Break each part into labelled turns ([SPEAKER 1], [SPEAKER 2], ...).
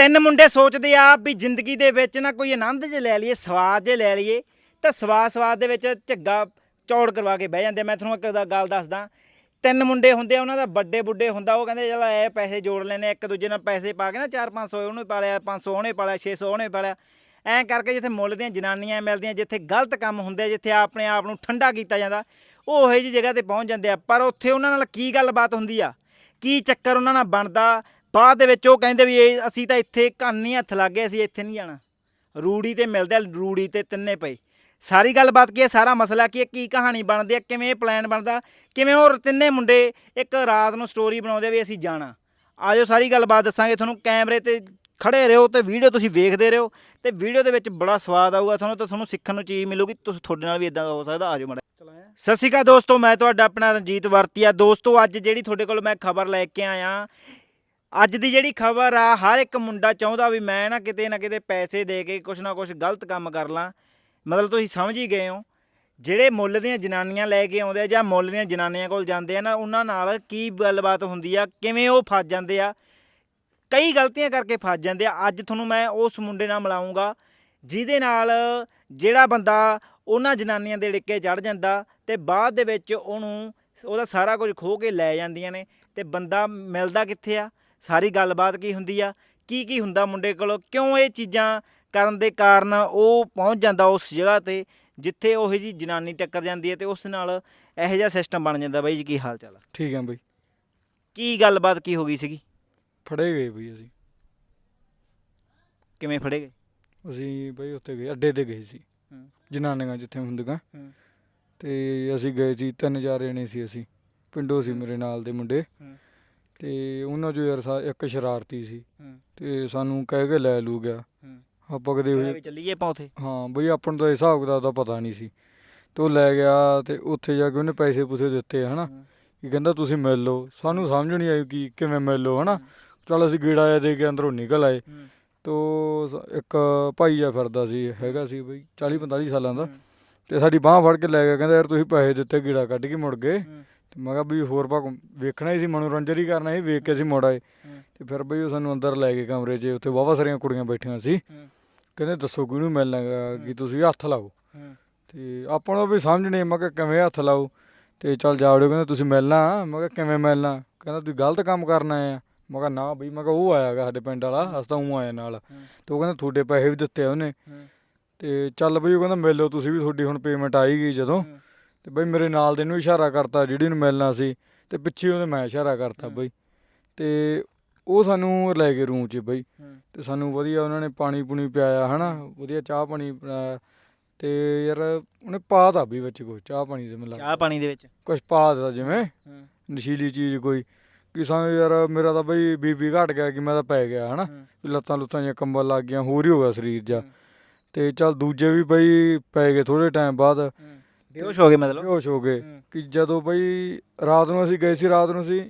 [SPEAKER 1] ਤਿੰਨ ਮੁੰਡੇ ਸੋਚਦੇ ਆ ਵੀ ਜ਼ਿੰਦਗੀ ਦੇ ਵਿੱਚ ਨਾ ਕੋਈ ਆਨੰਦ ਜੇ ਲੈ ਲਈਏ ਸਵਾਦ ਜੇ ਲੈ ਲਈਏ ਤਾਂ ਸਵਾਦ ਸਵਾਦ ਦੇ ਵਿੱਚ ਝੱਗਾ ਚੌੜ ਕਰਵਾ ਕੇ ਬਹਿ ਜਾਂਦੇ ਮੈਂ ਤੁਹਾਨੂੰ ਇੱਕ ਗੱਲ ਦੱਸਦਾ ਤਿੰਨ ਮੁੰਡੇ ਹੁੰਦੇ ਆ ਉਹਨਾਂ ਦਾ ਵੱਡੇ ਬੁੱਢੇ ਹੁੰਦਾ ਉਹ ਕਹਿੰਦੇ ਚਲ ਇਹ ਪੈਸੇ ਜੋੜ ਲੈਨੇ ਇੱਕ ਦੂਜੇ ਨਾਲ ਪੈਸੇ ਪਾ ਕੇ ਨਾ 4-500 ਉਹਨੂੰ ਪਾ ਲਿਆ 500 ਉਹਨੇ ਪਾ ਲਿਆ 600 ਉਹਨੇ ਪਾ ਲਿਆ ਐਂ ਕਰਕੇ ਜਿੱਥੇ ਮੁੱਲ ਦੀਆਂ ਜਨਾਨੀਆਂ ਮਿਲਦੀਆਂ ਜਿੱਥੇ ਗਲਤ ਕੰਮ ਹੁੰਦੇ ਆ, ਜਿੱਥੇ ਆਪਣੇ ਆਪ ਨੂੰ ਠੰਡਾ ਕੀਤਾ ਜਾਂਦਾ ਉਹ ਉਹੋ ਜਿਹੀ ਜਗ੍ਹਾ ਤੇ ਪਹੁੰਚ ਜਾਂਦੇ ਆ। ਪਰ ਉੱਥੇ ਉਹਨਾਂ ਨਾਲ ਕੀ ਗੱਲਬਾਤ ਹੁੰਦੀ ਆ? ਕੀ ਚੱਕਰ ਉਹਨਾਂ ਨਾਲ ਬਣਦਾ? ਬਾਅਦ ਦੇ ਵਿੱਚ ਉਹ ਕਹਿੰਦੇ ਵੀ ਇਹ ਅਸੀਂ ਤਾਂ ਇੱਥੇ ਕੰਨ ਨਹੀਂ ਹੱਥ ਲੱਗੇ ਅਸੀਂ ਇੱਥੇ ਨਹੀਂ ਜਾਣਾ। ਰੂੜੀ ਤੇ ਮਿਲਦੇ ਆ, ਰੂੜੀ ਤੇ ਤਿੰਨੇ ਪਏ। ਸਾਰੀ ਗੱਲਬਾਤ ਕੀ ਹੈ? ਸਾਰਾ ਮਸਲਾ ਕੀ ਹੈ? ਕੀ ਕਹਾਣੀ ਬਣਦੀ ਹੈ? ਕਿਵੇਂ ਪਲਾਨ ਬਣਦਾ? ਕਿਵੇਂ ਉਹ ਤਿੰਨੇ ਮੁੰਡੇ ਇੱਕ ਰਾਤ ਨੂੰ ਸਟੋਰੀ ਬਣਾਉਂਦੇ ਵੀ ਅਸੀਂ ਜਾਣਾ। ਆਜੋ ਸਾਰੀ ਗੱਲਬਾਤ ਦੱਸਾਂਗੇ ਤੁਹਾਨੂੰ। ਕੈਮਰੇ ਤੇ ਖੜੇ ਰਹੋ ਤੇ ਵੀਡੀਓ ਤੁਸੀਂ ਵੇਖਦੇ ਰਹੋ ਤੇ ਵੀਡੀਓ ਦੇ ਵਿੱਚ ਬੜਾ ਸਵਾਦ ਆਊਗਾ ਤੁਹਾਨੂੰ ਤਾਂ ਤੁਹਾਨੂੰ ਸਿੱਖਣ ਨੂੰ ਚੀਜ਼ ਮਿਲੂਗੀ। ਤੁਸੀਂ ਤੁਹਾਡੇ ਨਾਲ ਵੀ ਇਦਾਂ ਦਾ ਹੋ ਸਕਦਾ। ਆਜੋ ਮੜਾ ਸਤਿ ਸ਼੍ਰੀ ਅਕਾਲ ਦੋਸਤੋ ਮੈਂ ਤੁਹਾਡਾ ਆਪਣਾ ਰਣਜੀਤ ਵਰਤੀਆ। ਦੋਸਤੋ ਅੱਜ ਜਿਹੜੀ ਤੁਹਾਡੇ ਕੋਲ ਮੈਂ ਖਬਰ ਲੈ ਕੇ ਆਇਆ ਅੱਜ ਦੀ ਜਿਹੜੀ ਖਬਰ ਆ, ਹਰ ਇੱਕ ਮੁੰਡਾ ਚਾਹੁੰਦਾ ਵੀ ਮੈਂ ਨਾ ਕਿਤੇ ਨਾ ਕਿਤੇ ਪੈਸੇ ਦੇ ਕੇ ਕੁਛ ਨਾ ਕੁਛ ਗਲਤ ਕੰਮ ਕਰ ਲਾਂ। ਮਤਲਬ ਤੁਸੀਂ ਸਮਝ ਹੀ ਗਏ ਹੋ। ਜਿਹੜੇ ਮੁੱਲ ਦੀਆਂ ਜਨਾਨੀਆਂ ਲੈ ਕੇ ਆਉਂਦੇ ਆ ਜਾਂ ਮੁੱਲ ਦੀਆਂ ਜਨਾਨੀਆਂ ਕੋਲ ਜਾਂਦੇ ਆ ਨਾ, ਉਹਨਾਂ ਨਾਲ ਕੀ ਗੱਲਬਾਤ ਹੁੰਦੀ ਆ, ਕਿਵੇਂ ਉਹ ਫਸ ਜਾਂਦੇ ਆ, ਕਈ ਗਲਤੀਆਂ ਕਰਕੇ ਫਸ ਜਾਂਦੇ ਆ। ਅੱਜ ਤੁਹਾਨੂੰ ਮੈਂ ਉਸ ਮੁੰਡੇ ਨਾਲ ਮਿਲਾਉਂਗਾ ਜਿਹਦੇ ਨਾਲ ਜਿਹੜਾ ਬੰਦਾ ਉਹਨਾਂ ਜਨਾਨੀਆਂ ਦੇ ਡਿੱਕੇ ਚੜ ਜਾਂਦਾ ਤੇ ਬਾਅਦ ਦੇ ਵਿੱਚ ਉਹਨੂੰ, ਉਹਦਾ ਸਾਰਾ ਕੁਝ ਖੋਹ ਕੇ ਲੈ ਜਾਂਦੀਆਂ ਨੇ ਤੇ ਬੰਦਾ ਮਿਲਦਾ ਕਿੱਥੇ ਆ? ਸਾਰੀ ਗੱਲਬਾਤ ਕੀ ਹੁੰਦੀ ਆ? ਕੀ ਕੀ ਹੁੰਦਾ ਮੁੰਡੇ ਕੋਲ? ਕਿਉਂ ਇਹ ਚੀਜ਼ਾਂ ਕਰਨ ਦੇ ਕਾਰਨ ਉਹ ਪਹੁੰਚ ਜਾਂਦਾ ਉਸ ਜਗ੍ਹਾ ਤੇ ਜਿੱਥੇ ਉਹ ਜੀ ਜਨਾਨੀ ਟੱਕਰ ਜਾਂਦੀ ਹੈ ਤੇ ਉਸ ਨਾਲ ਇਹੋ ਜਿਹਾ ਸਿਸਟਮ ਬਣ ਜਾਂਦਾ ਬਾਈ ਜੀ ਕੀ ਹਾਲ ਚਾਲ ਆ?
[SPEAKER 2] ਠੀਕ ਹੈ ਬਈ।
[SPEAKER 1] ਕੀ ਗੱਲਬਾਤ ਕੀ ਹੋ ਗਈ ਸੀਗੀ?
[SPEAKER 2] ਫੜੇ ਗਏ ਬਈ ਅਸੀਂ।
[SPEAKER 1] ਕਿਵੇਂ ਫੜੇ ਗਏ?
[SPEAKER 2] ਅਸੀਂ ਬਈ ਉੱਥੇ ਗਏ ਅੱਡੇ ਤੇ ਗਏ ਸੀ।
[SPEAKER 1] ਹੂੰ।
[SPEAKER 2] ਜਨਾਨੀਆਂ ਜਿੱਥੇ ਹੁੰਦੀਆਂ।
[SPEAKER 1] ਹੂੰ।
[SPEAKER 2] ਤੇ ਅਸੀਂ ਗਏ ਸੀ ਤਿੰਨ ਚਾਰ ਜਣੇ ਸੀ ਅਸੀਂ। ਪਿੰਡੋਂ ਸੀ ਮੇਰੇ ਨਾਲ ਦੇ ਮੁੰਡੇ।
[SPEAKER 1] ਹੂੰ।
[SPEAKER 2] ਤੇ ਉਹਨਾਂ ਚੋਂ ਯਾਰ ਸਾ- ਇੱਕ ਸ਼ਰਾਰਤੀ ਸੀ
[SPEAKER 1] ਹੂੰ।
[SPEAKER 2] ਤੇ ਸਾਨੂੰ ਕਹਿ ਕੇ ਲੈ ਲੂ ਗਿਆ
[SPEAKER 1] ਹੂੰ।
[SPEAKER 2] ਆਪਾਂ ਕਦੇ
[SPEAKER 1] ਵੀ ਚੱਲੀਏ ਆਪਾਂ ਉਥੇ
[SPEAKER 2] ਹਾਂ ਬਈ ਆਪਾਂ ਨੂੰ ਤਾਂ ਹਿਸਾਬ ਕਿਤਾਬ ਦਾ ਪਤਾ ਨਹੀਂ ਸੀ ਤੇ ਉਹ ਲੈ ਗਿਆ ਤੇ ਉੱਥੇ ਜਾ ਕੇ ਉਹਨੇ ਪੈਸੇ ਪੂਸੇ ਦਿੱਤੇ ਹਨਾ
[SPEAKER 1] ਹੂੰ।
[SPEAKER 2] ਕੀ ਕਹਿੰਦਾ ਤੁਸੀਂ ਮਿਲ ਲਓ ਸਾਨੂੰ ਸਮਝ ਨਹੀਂ ਆਈ ਕਿ ਕਿਵੇਂ ਮਿਲ ਲਓ ਹਨਾ। ਚਲ ਅਸੀਂ ਗੇੜਾ ਜਿਹਾ ਦੇ ਕੇ ਅੰਦਰੋਂ ਨਿਕਲ ਆਏ
[SPEAKER 1] ਹੂੰ।
[SPEAKER 2] ਤੋ ਸ- ਇੱਕ ਭਾਈ ਜਿਹਾ ਫਿਰਦਾ ਸੀ ਹੈਗਾ ਸੀ ਬਈ 40 45 ਸਾਲਾਂ ਦਾ
[SPEAKER 1] ਹੂੰ।
[SPEAKER 2] ਤੇ ਸਾਡੀ ਬਾਹ ਫੜ ਕੇ ਲੈ ਗਿਆ ਕਹਿੰਦਾ ਯਾਰ ਤੁਸੀਂ ਪੈਸੇ ਦਿੱਤੇ ਗੀੜਾ ਕੱਢ ਕੇ ਮੁੜ ਗਏ
[SPEAKER 1] ਹੂੰ।
[SPEAKER 2] ਤੇ ਮੈਂ ਕਿਹਾ ਵੀ ਹੋਰ ਭਾ ਵੇਖਣਾ ਹੀ ਸੀ ਮਨੋਰੰਜਨ ਹੀ ਕਰਨਾ ਸੀ ਵੇਖ ਕੇ ਅਸੀਂ ਮੁੜ ਆਏ
[SPEAKER 1] ਹੂੰ।
[SPEAKER 2] ਤੇ ਫਿਰ ਬਈ ਉਹ ਸਾਨੂੰ ਅੰਦਰ ਲੈ ਗਏ ਕਮਰੇ 'ਚ ਉੱਥੇ ਵਾਹਵਾ ਸਾਰੀਆਂ ਕੁੜੀਆਂ ਬੈਠੀਆਂ ਸੀ। ਕਹਿੰਦੇ ਦੱਸੋ ਕਿਹਨੂੰ ਮਿਲਣਾ ਗਾ ਕਿ ਤੁਸੀਂ ਹੱਥ ਲਾਓ। ਤੇ ਆਪਾਂ ਨੂੰ ਵੀ ਸਮਝ ਨਹੀਂ ਮੈਂ ਕਿਹਾ ਕਿਵੇਂ ਹੱਥ ਲਾਓ ਤੇ ਚੱਲ ਜਾਵੜਿਓ ਕਹਿੰਦੇ ਤੁਸੀਂ ਮਿਲਣਾ ਮੈਂ ਕਿਹਾ ਕਿਵੇਂ ਮਿਲਣਾ ਕਹਿੰਦਾ ਤੁਸੀਂ ਗਲਤ ਕੰਮ ਕਰਨਾ ਆ ਮੈਂ ਕਿਹਾ ਨਾ ਬਈ ਮੈਂ ਕਿਹਾ ਉਹ ਆਇਆਗਾ ਸਾਡੇ ਪਿੰਡ ਵਾਲਾ ਅਸ ਤਾਂ ਉਹ ਆਇਆ ਨਾਲ। ਤੇ ਉਹ ਕਹਿੰਦਾ ਤੁਹਾਡੇ ਪੈਸੇ ਵੀ ਦਿੱਤੇ ਆ ਉਹਨੇ। ਤੇ ਚੱਲ ਬਈ ਉਹ ਕਹਿੰਦਾ ਮਿਲ ਤੁਸੀਂ ਵੀ ਤੁਹਾਡੀ ਹੁਣ ਪੇਮੈਂਟ ਆਈ ਗਈ ਜਦੋਂ। ਤੇ ਬਈ ਮੇਰੇ ਨਾਲ ਦੇ ਨੂੰ ਇਸ਼ਾਰਾ ਕਰਤਾ ਜਿਹੜੀ ਨੂੰ ਮਿਲਣਾ ਸੀ ਤੇ ਪਿੱਛੇ ਉਹਨੇ ਮੈਂ ਇਸ਼ਾਰਾ ਕਰਤਾ। ਬਈ। ਤੇ ਉਹ ਸਾਨੂੰ ਲੈ ਗਏ ਰੂਮ 'ਚ ਬਈ। ਤੇ ਸਾਨੂੰ ਵਧੀਆ ਉਹਨਾਂ ਨੇ ਪਾਣੀ ਪੂਣੀ ਪਿਆਇਆ ਹਨਾ? ਵਧੀਆ ਚਾਹ ਪਾਣੀ ਪਿਲਾਇਆ ਤੇ ਯਾਰ ਉਹਨੇ ਪਾ ਤਾ ਵੀ ਵਿੱਚ ਕੁਛ ਚਾਹ ਪਾਣੀ ਦੇ ਮਿਲਾ
[SPEAKER 1] ਚਾਹ ਪਾਣੀ ਦੇ ਵਿੱਚ?
[SPEAKER 2] ਕੁਛ ਪਾ ਦਿੱਤਾ ਜਿਵੇਂ। ਨਸ਼ੀਲੀ ਚੀਜ਼ ਕੋਈ। ਕਿ ਸਾਨੂੰ ਯਾਰ ਮੇਰਾ ਤਾਂ ਬਈ ਬੀਬੀ ਘਟ ਗਿਆ ਕਿ ਮੈਂ ਤਾਂ ਪੈ ਗਿਆ ਹਨਾ? ਲੱਤਾਂ ਲੁੱਤਾਂ ਜਿਹੀਆਂ ਕੰਬਲ ਲੱਗ ਗਈਆਂ ਹੋਰ ਹੀ ਹੋ ਗਿਆ ਸਰੀਰ ਜਾ। ਤੇ ਚੱਲ ਦੂਜੇ ਵੀ ਬਈ ਪੈ ਗਏ ਥੋੜੇ ਟਾਈਮ ਬਾਅਦ।
[SPEAKER 1] ਬੇਹੋਸ਼ ਹੋ ਗਏ ਮਤਲਬ?
[SPEAKER 2] ਬੇਹੋਸ਼ ਹੋ ਗਏ। ਕਿ ਜਦੋਂ ਬਈ ਰਾਤ ਨੂੰ ਅਸੀਂ ਗਏ ਸੀ ਰਾਤ ਨੂੰ ਅਸੀਂ।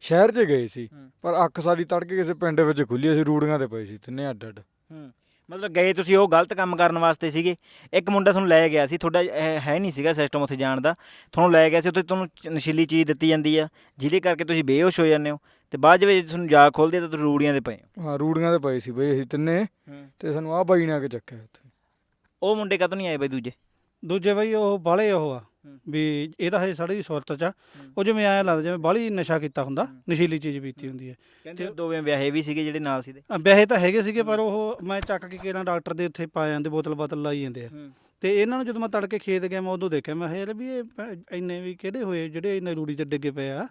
[SPEAKER 2] ਸ਼ਹਿਰ 'ਚ ਗਏ ਸੀ। ਪਰ ਅੱਖ ਸਾਡੀ ਤੜਕੇ ਕਿਸੇ ਪਿੰਡ ਵਿੱਚ ਖੁੱਲੀ ਅਸੀਂ ਰੂੜੀਆਂ ਤੇ ਪਏ ਸੀ ਤਿੰਨੇ ਅੱਡ ਅੱਡ।
[SPEAKER 1] ਮਤਲਬ ਗਏ ਤੁਸੀਂ ਉਹ ਗਲਤ ਕੰਮ ਕਰਨ ਵਾਸਤੇ ਸੀਗੇ? ਇੱਕ ਮੁੰਡਾ ਤੁਹਾਨੂੰ ਲੈ ਗਿਆ ਸੀ ਤੁਹਾਡਾ ਹੈ ਨਹੀਂ ਸੀਗਾ ਸਿਸਟਮ ਉੱਥੇ ਜਾਣ ਦਾ। ਤੁਹਾਨੂੰ ਲੈ ਗਿਆ ਸੀ ਉੱਥੇ ਤੁਹਾਨੂੰ ਨਸ਼ੀਲੀ ਚੀਜ਼ ਦਿੱਤੀ ਜਾਂਦੀ ਆ। ਜਿਹਦੇ ਕਰਕੇ ਤੁਸੀਂ ਬੇਹੋਸ਼ ਹੋ ਜਾਂਦੇ ਹੋ। ਤੇ ਬਾਅਦ ਦੇ ਵਿੱਚ ਤੁਹਾਨੂੰ ਜਾਗ ਖੋਲਦੀ ਆ ਤਾਂ ਤੁਸੀਂ ਰੂੜੀਆਂ ਦੇ ਪਏ ਹੋ।
[SPEAKER 2] ਰੂੜੀਆਂ ਤੇ ਪਏ ਸੀ ਬਈ ਅਸੀਂ ਤਿੰਨੇ। ਤੇ ਸਾਨੂੰ ਆਹ ਬਾਈ ਨੇ ਆ ਕੇ ਚੱਕਿਆ ਉੱਥੇ।
[SPEAKER 1] ਉਹ ਮੁੰਡੇ ਕਦੋਂ ਨਹੀਂ ਆਏ ਬਈ ਦੂਜੇ?
[SPEAKER 3] ਦੂਜੇ ਬਈ ਉਹ ਬਾਲੇ ਉਹ ਆ। ਵੀ ਇਹ ਤਾਂ ਹਜੇ ਸਾਡੀ ਸੁਰਤ ਚ ਆ। ਉਹ ਜਿਵੇਂ ਐਂ ਲੱਗਦਾ ਜਿਵੇਂ ਬਾਲੀ ਨਸ਼ਾ ਕੀਤਾ ਹੁੰਦਾ। ਨਸ਼ੀਲੀ ਚੀਜ਼ ਪੀਤੀ ਹੁੰਦੀ ਹੈ
[SPEAKER 1] ਕਹਿੰਦੇ ਦੋਵੇਂ ਵਿਆਹੇ ਵੀ ਸੀਗੇ ਜਿਹੜੇ ਨਾਲ ਸੀਦੇ
[SPEAKER 3] ਅ, ਵਿਆਹੇ ਤਾਂ ਹੈਗੇ ਸੀਗੇ ਪਰ ਉਹ ਮੈਂ ਚੱਕ ਕੇ ਕਿਹੜਾ ਡਾਕਟਰ ਦੇ ਉੱਥੇ ਪਾ ਜਾਂਦੇ ਬੋਤਲ ਬਾਤਲ ਲਾਈ ਜਾਂਦੇ ਆ ਤੇ ਇਹਨਾਂ ਨੂੰ ਜਦੋਂ ਮੈਂ ਤੜਕੇ ਖੇਤ ਗਿਆ ਮੈਂ ਉਦੋਂ ਦੇਖਿਆ ਮੈਂ ਕਿਹਾ ਯਾਰ ਵੀ ਇਹ ਇੰਨੇ ਵੀ ਕਿਹੜੇ ਹੋਏ ਜਿਹੜੇ ਇੰਨੇ ਰੂੜੀ ਚ ਡਿੱਗੇ ਪਏ ਆ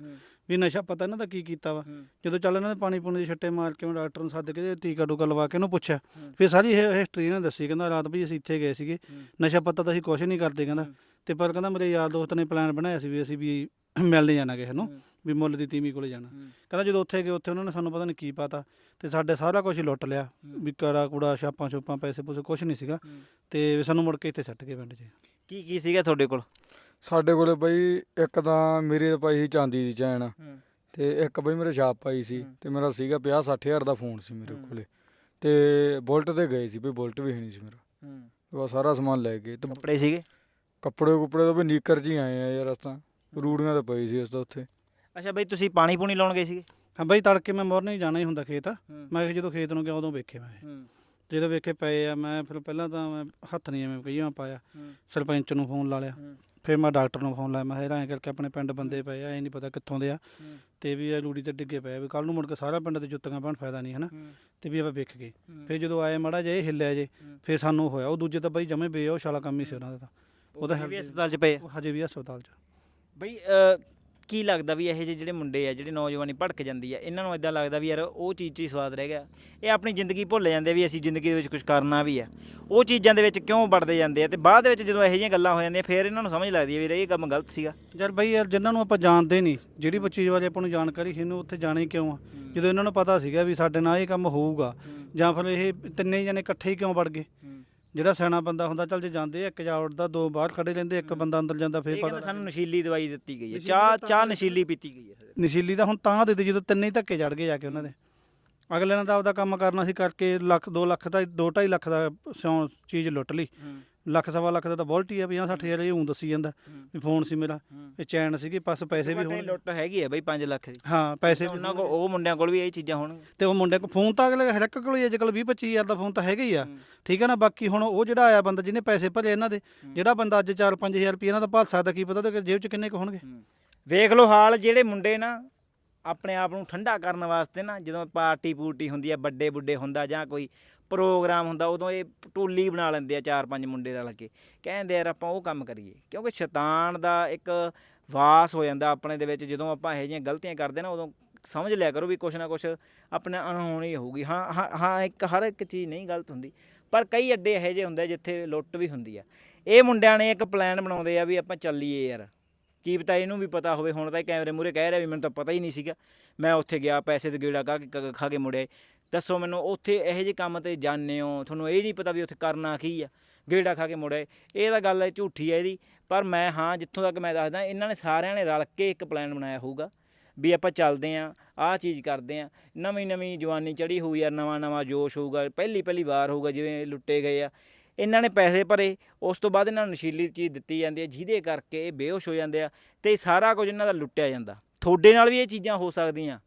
[SPEAKER 3] ਵੀ ਨਸ਼ਾ ਪਤਾ ਇਹਨਾਂ ਦਾ ਕੀ ਕੀਤਾ ਵਾ ਜਦੋਂ ਚੱਲ ਇਹਨਾਂ ਨੇ ਪਾਣੀ ਪੂਣੀ ਦੇ ਛੱਟੇ ਮਾਰ ਕੇ ਮੈਂ ਡਾਕਟਰ ਨੂੰ ਸੱਦ ਕੇ ਤੇ ਟੀਕਾ ਟੂਕਾ ਲਵਾ ਕੇ ਉਹਨੂੰ ਪੁੱਛਿਆ
[SPEAKER 1] ਹੂੰ।
[SPEAKER 3] ਫਿਰ ਸਾਰੀ ਹਿਸਟਰੀ ਇਹਨਾਂ ਦੱਸੀ ਕਹਿੰਦਾ ਰਾਤ ਵੀ ਅਸੀਂ ਇੱਥੇ ਗਏ ਸੀਗੇ
[SPEAKER 1] ਹੂੰ।
[SPEAKER 3] ਨਸ਼ਾ ਪਤਾ ਤਾਂ ਅਸੀਂ ਕੁਛ ਨਹੀਂ ਕਰਦੇ ਕਹਿੰਦਾ
[SPEAKER 1] ਹੂੰ।
[SPEAKER 3] ਤੇ ਪਰ ਕਹਿੰਦਾ ਮੇਰੇ ਯਾਰ ਦੋਸਤ ਨੇ ਪਲਾਨ ਬਣਾਇਆ ਸੀ ਵੀ ਅਸੀਂ ਵੀ ਮਿਲਣੇ ਜਾਣਾ ਕਿਸੇ ਨੂੰ ਵੀ ਮੁੱਲ ਦੀ ਤੀਵੀਂ ਕੋਲੇ ਜਾਣਾ। ਕਹਿੰਦਾ ਜਦੋਂ ਉੱਥੇ ਗਏ ਉੱਥੇ ਉਹਨਾਂ ਨੇ ਸਾਨੂੰ ਪਤਾ ਨਹੀਂ ਕੀ ਪਤਾ ਤੇ ਸਾਡੇ ਸਾਰਾ ਕੁਝ ਲੁੱਟ ਲਿਆ। ਵੀ ਕੜਾ ਕੁੜਾ ਛਾਪਾਂ ਛੁਪਾਂ ਪੈਸੇ ਪੂਸੇ ਕੁਛ ਨਹੀਂ ਸੀਗਾ ਤੇ ਸਾਨੂੰ ਮੁੜ ਕੇ ਇੱਥੇ ਛੱਡ ਕੇ ਪਿੰਡ 'ਚ।
[SPEAKER 1] ਕੀ ਕੀ ਸੀਗਾ ਤੁਹਾਡੇ ਕੋਲ?
[SPEAKER 2] ਸਾਡੇ ਕੋਲੇ ਬਈ ਇੱਕ ਤਾਂ ਮੇਰੇ ਪਾਈ ਸੀ ਚਾਂਦੀ ਦੀ ਚੈਨ ਤੇ ਇੱਕ ਬਈ ਮੇਰੇ ਛਾਪ ਪਾਈ ਸੀ। ਤੇ ਮੇਰਾ ਸੀਗਾ 50 60000 ਦਾ ਫੋਨ ਸੀ ਮੇਰੇ। ਕੋਲੇ ਤੇ ਬੁਲਟ ਤੇ ਗਏ ਸੀ ਬਈ ਬੁਲਟ ਵੀ ਹੈ ਨਹੀਂ ਸੀ ਮੇਰਾ। ਉਹ ਸਾਰਾ ਸਮਾਨ ਲੈ ਗਏ ਤੇ
[SPEAKER 1] ਕੱਪੜੇ ਸੀਗੇ?
[SPEAKER 2] ਕੱਪੜੇ ਕੁਪੜੇ ਤਾਂ ਵੀ ਨੀਕਰ ਜੀ ਆਏ ਆ ਯਾਰ ਅਸਾਂ ਰੂੜੀਆਂ ਤੇ ਪਈ ਸੀ ਉਸ ਤਾਂ ਉੱਥੇ।
[SPEAKER 1] ਅੱਛਾ ਬਈ ਤੁਸੀਂ ਪਾਣੀ ਪੂਣੀ ਲਾਉਣ ਗਏ ਸੀਗੇ?
[SPEAKER 3] ਹਾਂ ਬਾਈ ਤੜਕੇ ਮੈਂ ਮਾਰਨਿੰਗ ਜਾਣਾ ਹੀ ਹੁੰਦਾ ਖੇਤ। ਮੈਂ ਕਿਹਾ ਜਦੋਂ ਖੇਤ ਨੂੰ ਗਿਆ ਉਦੋਂ ਵੇਖੇ ਮੈਂ। ਇਹ। ਜਦੋਂ ਵੇਖੇ ਪਏ ਆ ਮੈਂ ਫਿਰ ਪਹਿਲਾਂ ਤਾਂ ਮੈਂ ਹੱਥ ਨਹੀਂ ਐਵੇਂ ਕਹੀਆਂ ਪਾਇਆ।
[SPEAKER 1] ਹੂੰ।
[SPEAKER 3] ਸਰਪੰਚ ਨੂੰ ਫੋਨ ਲਾ ਲਿਆ।
[SPEAKER 1] ਹੂੰ।
[SPEAKER 3] ਫਿਰ ਮੈਂ ਡਾਕਟਰ ਨੂੰ ਫੋਨ ਲਾਇਆ। ਮੈਂ ਕਿਹਾ ਐਂ ਕਰਕੇ ਆਪਣੇ ਪਿੰਡ ਬੰਦੇ ਪਏ ਆ ਇਹ ਨਹੀਂ ਪਤਾ ਕਿੱਥੋਂ ਦੇ ਆ।
[SPEAKER 1] ਹੂੰ।
[SPEAKER 3] ਤੇ ਵੀ ਇਹ ਰੂੜੀ ਤੇ ਡਿੱਗੇ ਪਏ ਆ। ਵੀ ਕੱਲ ਨੂੰ ਮੁੜ ਕੇ ਸਾਰਾ ਪਿੰਡ ਤੇ ਜੁੱਤੀਆਂ ਪਾਉਣ ਫਾਇਦਾ ਨਹੀਂ ਹਨਾ?
[SPEAKER 1] ਹੂੰ।
[SPEAKER 3] ਤੇ ਵੀ ਆਪਾਂ ਵੇਖ ਗਏ।
[SPEAKER 1] ਹੂੰ।
[SPEAKER 3] ਫਿਰ ਜਦੋਂ ਆਏ ਮੜਾ ਜੇ ਹਿੱਲਿਆ ਜੇ।
[SPEAKER 1] ਹੂੰ।
[SPEAKER 3] ਫਿਰ ਸਾਨੂੰ ਹੋਇਆ। ਉਹ ਦੂਜੇ ਤਾਂ ਬਾਈ ਜਮੇ ਬੇਹੋਸ਼ ਵਾਲਾ ਕੰਮ ਹੀ ਸੀ ਉਹਨਾਂ ਦਾ ਤਾਂ। ਉਹਦਾ
[SPEAKER 1] ਉਹ ਵੀ ਹਸਪਤਾਲ 'ਚ ਪਏ ਆ।
[SPEAKER 3] ਉਹ ਹਜੇ ਵੀ ਹਸਪਤਾਲ 'ਚ।
[SPEAKER 1] ਬਈ ਅਹ, ਕੀ ਲੱਗਦਾ ਵੀ ਇਹੋ ਜਿਹੇ ਜਿਹੜੇ ਮੁੰਡੇ ਆ ਜਿਹੜੇ ਨੌਜਵਾਨੀ ਭੜਕ ਜਾਂਦੀ ਆ ਇਹਨਾਂ ਨੂੰ ਇਦਾਂ ਲੱਗਦਾ ਵੀ ਯਾਰ ਉਹ ਚੀਜ਼ 'ਚ ਹੀ ਸਵਾਦ ਰਹਿ ਗਿਆ। ਇਹ ਆਪਣੀ ਜ਼ਿੰਦਗੀ ਭੁੱਲ ਜਾਂਦੇ ਆ ਵੀ ਅਸੀਂ ਜ਼ਿੰਦਗੀ ਦੇ ਵਿੱਚ ਕੁਝ ਕਰਨਾ ਵੀ ਆ। ਉਹ ਚੀਜ਼ਾਂ ਦੇ ਵਿੱਚ ਕਿਉਂ ਵੜਦੇ ਜਾਂਦੇ ਆ ਤੇ ਬਾਅਦ ਦੇ ਵਿੱਚ ਜਦੋਂ ਇਹੋ ਜਿਹੀਆਂ ਗੱਲਾਂ ਹੋ ਜਾਂਦੀਆਂ ਫਿਰ ਇਹਨਾਂ ਨੂੰ ਸਮਝ ਲੱਗਦੀ ਹੈ ਵੀ ਇਹ ਕੰਮ ਗਲਤ ਸੀਗਾ।
[SPEAKER 3] ਯਾਰ ਬਾਈ ਯਾਰ ਜਿਨ੍ਹਾਂ ਨੂੰ ਆਪਾਂ ਜਾਣਦੇ ਨਹੀਂ ਜਿਹੜੀ ਕੋਈ ਚੀਜ਼ ਬਾਰੇ ਆਪਾਂ ਨੂੰ ਜਾਣਕਾਰੀ ਸੀ ਇਹਨੂੰ ਉੱਥੇ ਜਾਣਾ ਕਿਉਂ ਆ? ਜਦੋਂ ਇਹਨਾਂ ਨੂੰ ਪਤਾ ਸੀਗਾ ਵੀ ਸਾਡੇ ਨਾਲ ਇਹ ਕੰਮ ਹੋਊਗਾ ਜਾਂ ਫਿਰ ਇਹ ਤਿੰਨੇ ਜਣੇ ਇਕੱਠੇ ਹੀ ਕਿਉਂ ਵੜ ਗਏ? ਜਿਹੜਾ ਸਿਆਣਾ ਬੰਦਾ ਹੁੰਦਾ ਚੱਲ ਜੇ ਜਾਂਦੇ ਆ, ਇੱਕ ਜਾ ਉੱਡਦਾ ਦੋ ਬਾਹਰ ਖੜੇ ਰਹਿੰਦੇ ਇੱਕ ਬੰਦਾ ਅੰਦਰ ਜਾਂਦਾ ਫਿਰ
[SPEAKER 1] ਇਹ
[SPEAKER 3] ਪਤਾ
[SPEAKER 1] ਕਹਿੰਦੇ ਸਾਨੂੰ ਨਸ਼ੀਲੀ ਦਵਾਈ ਦਿੱਤੀ ਗਈ ਹੈ। ਚਾਹ
[SPEAKER 3] ਤਾਂ
[SPEAKER 1] ਚਾਹ ਨਸ਼ੀਲੀ ਪੀਤੀ ਗਈ ਹੈ
[SPEAKER 3] ਨਸ਼ੀਲੀ ਦਾ ਹੁਣ ਤਾਂ ਦਿੱਤੀ ਜਦੋਂ ਤਿੰਨੇ ਹੀ ਧੱਕੇ ਚੜ ਗਏ ਜਾ ਕੇ ਉਹਨਾਂ ਦੇ। ਅਗਲੇ ਨੇ ਤਾਂ ਆਪਦਾ ਕੰਮ ਕਰਨਾ ਸੀ ਕਰਕੇ ਲੱਖ 2 ਲੱਖ ਦਾ 2.5 ਲੱਖ ਦਾ ਸਿਉਂ ਚੀਜ਼ ਲੁੱਟ ਲਈ। ਲੱਖ ਸਵਾ ਲੱਖ ਦਾ ਤਾਂ ਬੋਲਟੀ ਆ 50 60 ਹਜ਼ਾਰ ਇਹ ਉਂ ਦੱਸੀ ਜਾਂਦਾ ਵੀ ਫੋਨ ਸੀ ਮੇਰਾ ਇਹ ਚੈਨ ਸੀਗੀ ਪਾਸ ਪੈਸੇ ਵੀ ਹੋਣ।
[SPEAKER 1] ਲੁੱਟ ਹੈਗੀ ਹੈ ਬਈ 5 ਲੱਖ ਦੀ।
[SPEAKER 3] ਹਾਂ ਪੈਸੇ ਵੀ
[SPEAKER 1] ਉਹਨਾਂ ਕੋਲ ਉਹ ਮੁੰਡਿਆਂ ਕੋਲ ਵੀ ਇਹ ਚੀਜ਼ਾਂ ਹੋਣਗੀਆਂ।
[SPEAKER 3] ਤੇ ਉਹ ਮੁੰਡੇ ਕੋਲ ਫੋਨ ਤਾਂ ਅਗਲੇ ਹਰ ਇੱਕ ਕੋਲ ਹੀ ਅੱਜ ਕੱਲ 20 25 ਹਜ਼ਾਰ ਦਾ ਫੋਨ ਤਾਂ ਹੈਗਾ ਹੀ ਆ। ਠੀਕ ਹੈ ਨਾ ਬਾਕੀ ਹੁਣ ਉਹ ਜਿਹੜਾ ਆਇਆ ਬੰਦਾ ਜਿਹਨੇ ਪੈਸੇ ਭਰੇ ਇਹਨਾਂ ਦੇ ਜਿਹੜਾ ਬੰਦਾ ਅੱਜ 4-5000 ਰੁਪਏ ਇਹਨਾਂ ਦਾ ਭਰ ਸਕਦਾ ਕੀ ਪਤਾ ਉਹਦੇ ਜੇਬ 'ਚ ਕਿੰਨੇ ਕੁ ਹੋਣਗੇ।
[SPEAKER 1] ਵੇਖ ਲਓ ਹਾਲ ਜਿਹੜੇ ਮੁੰਡੇ ਨਾ ਆਪਣੇ ਆਪ ਨੂੰ ਠੰਡਾ ਕਰਨ ਵਾਸਤੇ ਨਾ ਜਦੋਂ ਪਾਰਟੀ ਪੂਰਟੀ ਹੁੰਦੀ ਆ ਵੱਡੇ ਬੁੱਢੇ ਹੁੰਦਾ ਜਾਂ ਕੋਈ ਪ੍ਰੋਗਰਾਮ ਹੁੰਦਾ, ਉਦੋਂ ਇਹ ਟੋਲੀ ਬਣਾ ਲੈਂਦੇ ਆ ਚਾਰ ਪੰਜ ਮੁੰਡੇ ਰਲ ਕੇ। ਕਹਿੰਦੇ ਯਾਰ ਆਪਾਂ ਉਹ ਕੰਮ ਕਰੀਏ। ਕਿਉਂਕਿ ਸ਼ੈਤਾਨ ਦਾ ਇੱਕ ਵਾਸ ਹੋ ਜਾਂਦਾ ਆਪਣੇ ਦੇ ਵਿੱਚ, ਜਦੋਂ ਆਪਾਂ ਇਹੋ ਜਿਹੀਆਂ ਗਲਤੀਆਂ ਕਰਦੇ ਨਾ, ਉਦੋਂ ਸਮਝ ਲਿਆ ਕਰੋ ਵੀ ਕੁਛ ਨਾ ਕੁਛ ਆਪਣੇ ਅਣਹੋਣੀ ਹੋਊਗੀ। ਹਾਂ ਹਾਂ ਹਾਂ, ਇੱਕ, ਹਰ ਇੱਕ ਚੀਜ਼ ਨਹੀਂ ਗਲਤ ਹੁੰਦੀ, ਪਰ ਕਈ ਅੱਡੇ ਇਹੋ ਜਿਹੇ ਹੁੰਦੇ ਆ ਜਿੱਥੇ ਲੁੱਟ ਵੀ ਹੁੰਦੀ ਆ। ਇਹ ਮੁੰਡਿਆਂ ਨੇ ਇੱਕ ਪਲਾਨ ਬਣਾਉਂਦੇ ਆ ਵੀ ਆਪਾਂ ਚੱਲੀਏ ਯਾਰ। ਕੀ ਪਤਾ ਇਹਨੂੰ ਵੀ ਪਤਾ ਹੋਵੇ, ਹੁਣ ਤਾਂ ਇਹ ਕੈਮਰੇ ਮੂਰੇ ਕਹਿ ਰਿਹਾ ਵੀ ਮੈਨੂੰ ਤਾਂ ਪਤਾ ਹੀ ਨਹੀਂ ਸੀਗਾ। ਮੈਂ ਉੱਥੇ ਗਿਆ, ਪੈਸੇ ਤੇ ਗੇੜਾ ਕਾ ਕੇ, ਖਾ ਕੇ ਮੁੜਿਆ। ਦੱਸੋ ਮੈਨੂੰ, ਉੱਥੇ ਇਹੋ ਜਿਹੇ ਕੰਮ ਤੇ ਜਾਂਦੇ ਹੋ? ਤੁਹਾਨੂੰ ਇਹ ਨਹੀਂ ਪਤਾ ਵੀ ਉੱਥੇ ਕਰਨਾ ਕੀ ਆ, ਗੇੜਾ ਖਾ ਕੇ ਮੁੜੇ ਇਹ ਤਾਂ ਗੱਲ ਝੂਠੀ ਹੈ ਇਹਦੀ। ਪਰ ਮੈਂ, ਹਾਂ, ਜਿੱਥੋਂ ਤੱਕ ਮੈਂ ਦੱਸਦਾ, ਇਹਨਾਂ ਨੇ ਸਾਰਿਆਂ ਨੇ ਰਲ ਕੇ ਇੱਕ ਪਲਾਨ ਬਣਾਇਆ ਹੋਊਗਾ, ਵੀ ਆਪਾਂ ਚੱਲਦੇ ਆਂ ਆਹ ਚੀਜ਼ ਕਰਦੇ ਆਂ ਨਵੀਂ ਨਵੀਂ ਜਵਾਨੀ ਚੜੀ ਹੋਈ ਆ ਨਵਾਂ ਨਵਾਂ ਜੋਸ਼ ਹੋਊਗਾ, ਪਹਿਲੀ ਪਹਿਲੀ ਵਾਰ ਹੋਊਗਾ ਜਿਵੇਂ ਲੁੱਟੇ ਗਏ ਆ। ਇਹਨਾਂ ਨੇ ਪੈਸੇ ਭਰੇ, ਉਸ ਤੋਂ ਬਾਅਦ ਇਹਨਾਂ ਨੂੰ ਨਸ਼ੀਲੀ ਚੀਜ਼ ਦਿੱਤੀ ਜਾਂਦੀ ਹੈ, ਜਿਹਦੇ ਕਰਕੇ ਇਹ ਬੇਹੋਸ਼ ਹੋ ਜਾਂਦੇ ਆ ਤੇ ਸਾਰਾ ਕੁਝ ਇਹਨਾਂ ਦਾ ਲੁੱਟਿਆ ਜਾਂਦਾ। ਤੁਹਾਡੇ ਨਾਲ ਵੀ ਇਹ ਚੀਜ਼ਾਂ ਹੋ ਸਕਦੀਆਂ।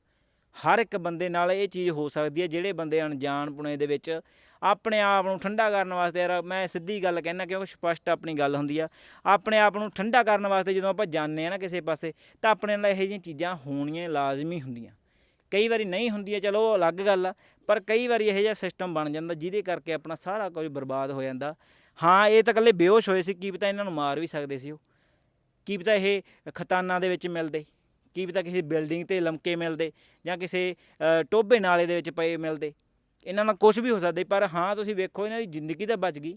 [SPEAKER 1] ਹਰ ਇੱਕ ਬੰਦੇ ਨਾਲ ਇਹ ਚੀਜ਼ ਹੋ ਸਕਦੀ ਹੈ, ਜਿਹੜੇ ਬੰਦੇ ਅਣਜਾਣ ਪੁਣੇ ਦੇ ਵਿੱਚ ਆਪਣੇ ਆਪ ਨੂੰ ਠੰਡਾ ਕਰਨ ਵਾਸਤੇ ਯਾਰ ਮੈਂ ਸਿੱਧੀ ਗੱਲ ਕਹਿਣਾ ਕਿਉਂਕਿ ਸਪਸ਼ਟ ਆਪਣੀ ਗੱਲ ਹੁੰਦੀ ਆ, ਆਪਣੇ ਆਪ ਨੂੰ ਠੰਡਾ ਕਰਨ ਵਾਸਤੇ ਜਦੋਂ ਆਪਾਂ ਜਾਂਦੇ ਆ ਨਾ ਕਿਸੇ ਪਾਸੇ, ਤਾਂ ਆਪਣੇ ਨਾਲ ਇਹੋ ਜਿਹੀਆਂ ਚੀਜ਼ਾਂ ਹੋਣੀਆਂ ਲਾਜ਼ਮੀ ਹੁੰਦੀਆਂ। ਕਈ ਵਾਰੀ ਨਹੀਂ ਹੁੰਦੀਆਂ ਚਲੋ ਉਹ ਅਲੱਗ ਗੱਲ ਆ, ਪਰ ਕਈ ਵਾਰੀ ਇਹੋ ਜਿਹਾ ਸਿਸਟਮ ਬਣ ਜਾਂਦਾ ਜਿਹਦੇ ਕਰਕੇ ਆਪਣਾ ਸਾਰਾ ਕੁਝ ਬਰਬਾਦ ਹੋ ਜਾਂਦਾ। ਹਾਂ, ਇਹ ਤਾਂ ਇਕੱਲੇ ਬੇਹੋਸ਼ ਹੋਏ ਸੀ, ਕੀ ਪਤਾ ਇਹਨਾਂ ਨੂੰ ਮਾਰ ਵੀ ਸਕਦੇ ਸੀ ਉਹ। ਕੀ ਪਤਾ ਇਹ ਖਤਾਨਾਂ ਦੇ ਵਿੱਚ ਮਿਲਦੇ। ਕੀ ਪਤਾ ਕਿਸੇ ਬਿਲਡਿੰਗ ਤੇ ਲਮਕੇ ਮਿਲਦੇ ਜਾਂ ਕਿਸੇ ਟੋਭੇ ਨਾਲੇ ਦੇ ਵਿੱਚ ਪਏ ਮਿਲਦੇ। ਇਹਨਾਂ ਨਾਲ ਕੁਝ ਵੀ ਹੋ ਸਕਦਾ ਪਰ ਹਾਂ ਤੁਸੀਂ ਵੇਖੋ ਇਹਨਾਂ ਦੀ ਜ਼ਿੰਦਗੀ ਤਾਂ ਬਚ ਗਈ।